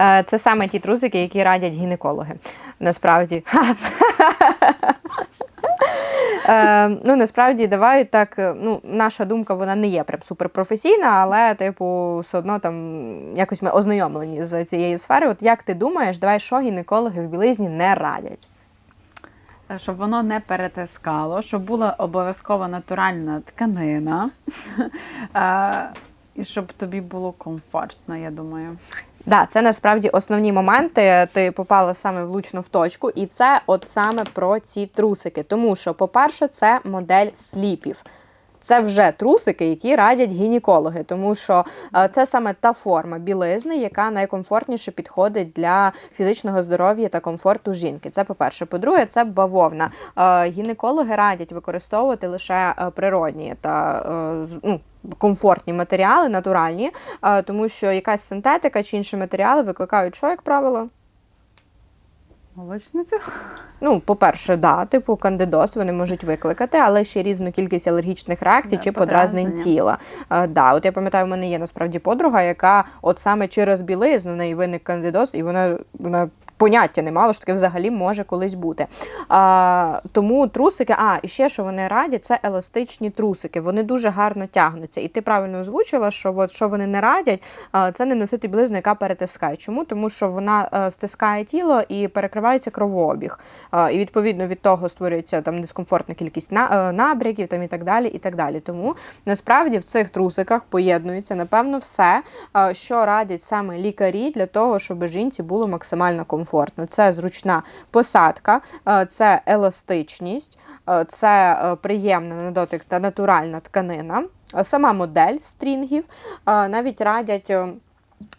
Е, Це саме ті трусики, які радять гінекологи. Насправді. Е, ну, насправді, давай так. е, Ну, наша думка вона не є прям суперпрофесійна, але, типу, все одно там якось ми ознайомлені з цією сферою. От як ти думаєш, давай що гінекологи в білизні не радять? Щоб воно не перетискало, щоб була обов'язково натуральна тканина. І щоб тобі було комфортно, я думаю. Да, це насправді основні моменти. Ти попала саме влучно в точку, і це от саме про ці трусики. Тому що, по-перше, це модель сліпів. Це вже трусики, які радять гінекологи, тому що е, це саме та форма білизни, яка найкомфортніше підходить для фізичного здоров'я та комфорту жінки. Це по-перше. По-друге, це бавовна. Е, Гінекологи радять використовувати лише е, природні та ну, комфортні матеріали, натуральні, е, тому що якась синтетика чи інші матеріали викликають, що, як правило? Молочницю? Ну, по-перше, да, типу кандидоз вони можуть викликати, але ще різну кількість алергічних реакцій Да, чи подразнень тіла. А, да, от я пам'ятаю, в мене є насправді подруга, яка от саме через білизну в неї виник кандидоз, і вона, вона поняття не мала, що таке взагалі може колись бути. А, тому трусики, а і ще що вони радять, це еластичні трусики. Вони дуже гарно тягнуться. І ти правильно озвучила, що от що вони не радять, це не носити білизну, яка перетискає. Чому? Тому що вона е, стискає тіло і перекривається кровообіг. І відповідно від того створюється там дискомфортна кількість на- е, набряків там і так далі. І так далі. Тому насправді в цих трусиках поєднується напевно все, е, що радять саме лікарі для того, щоб жінці було максимально комфортно. Це зручна посадка, е, це еластичність, е, це е, приємна на дотик та натуральна тканина. Сама модель стрінгів навіть радять.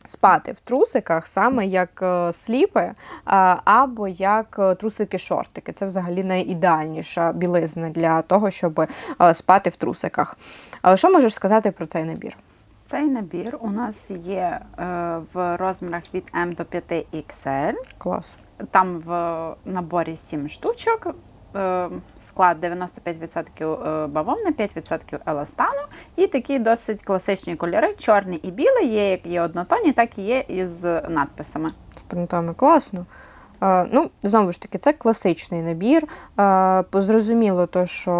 Спати в трусиках саме як сліпи або як трусики-шортики. Це взагалі найідеальніша білизна для того, щоб спати в трусиках. Що можеш сказати про цей набір? Цей набір у нас є е, в розмірах від М до 5 XL. Клас. Там в наборі 7 штучок. Е, Склад 95% бавовни, 5% еластану. І такі досить класичні кольори: чорний і білий, є як є однотонні, так і є із надписами. З принтами класно. Е, Ну, знову ж таки, це класичний набір. Е, Зрозуміло, то, що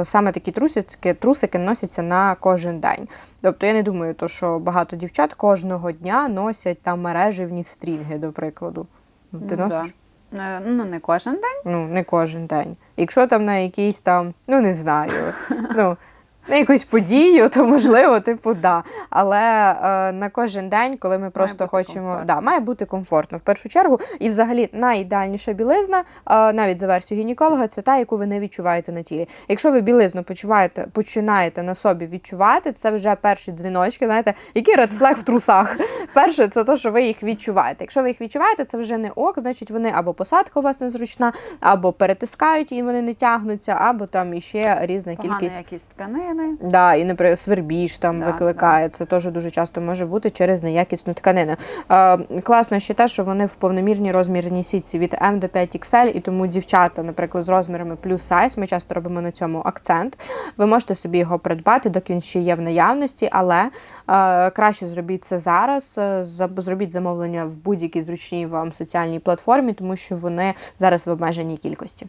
е, саме такі трусики, трусики носяться на кожен день. Тобто я не думаю, то, що багато дівчат кожного дня носять там мереживні стрінги, до прикладу. Ну, Ти Ну, носиш? да. Ну, не кожен день. Ну, не кожен день. Якщо там на якийсь там, ну не знаю, ну. На якусь подію, то можливо, типу, да. Але е, на кожен день, коли ми просто хочемо, комфортно. да, має бути комфортно в першу чергу. І взагалі найідеальніша білизна, е, навіть за версією гінеколога, це та, яку ви не відчуваєте на тілі. Якщо ви білизну почуваєте, починаєте на собі відчувати, це вже перші дзвіночки. Знаєте, який редфлег в трусах. Перше, це те, що ви їх відчуваєте. Якщо ви їх відчуваєте, це вже не ок, значить вони або посадка у вас незручна, або перетискають і вони не тягнуться, або там іще різна Погана кількість. якість тканини. Да, і наприклад, свербіж там Да, викликає. Це теж дуже часто може бути через неякісну тканину. Е, класно ще те, що вони в повномірній розмірній сітці від М до 5 XL, і тому дівчата, наприклад, з розмірами плюс сайз, ми часто робимо на цьому акцент. Ви можете собі його придбати, доки він ще є в наявності, але е, краще зробіть це зараз. е, Зробіть замовлення в будь-якій зручній вам соціальній платформі, тому що вони зараз в обмеженій кількості.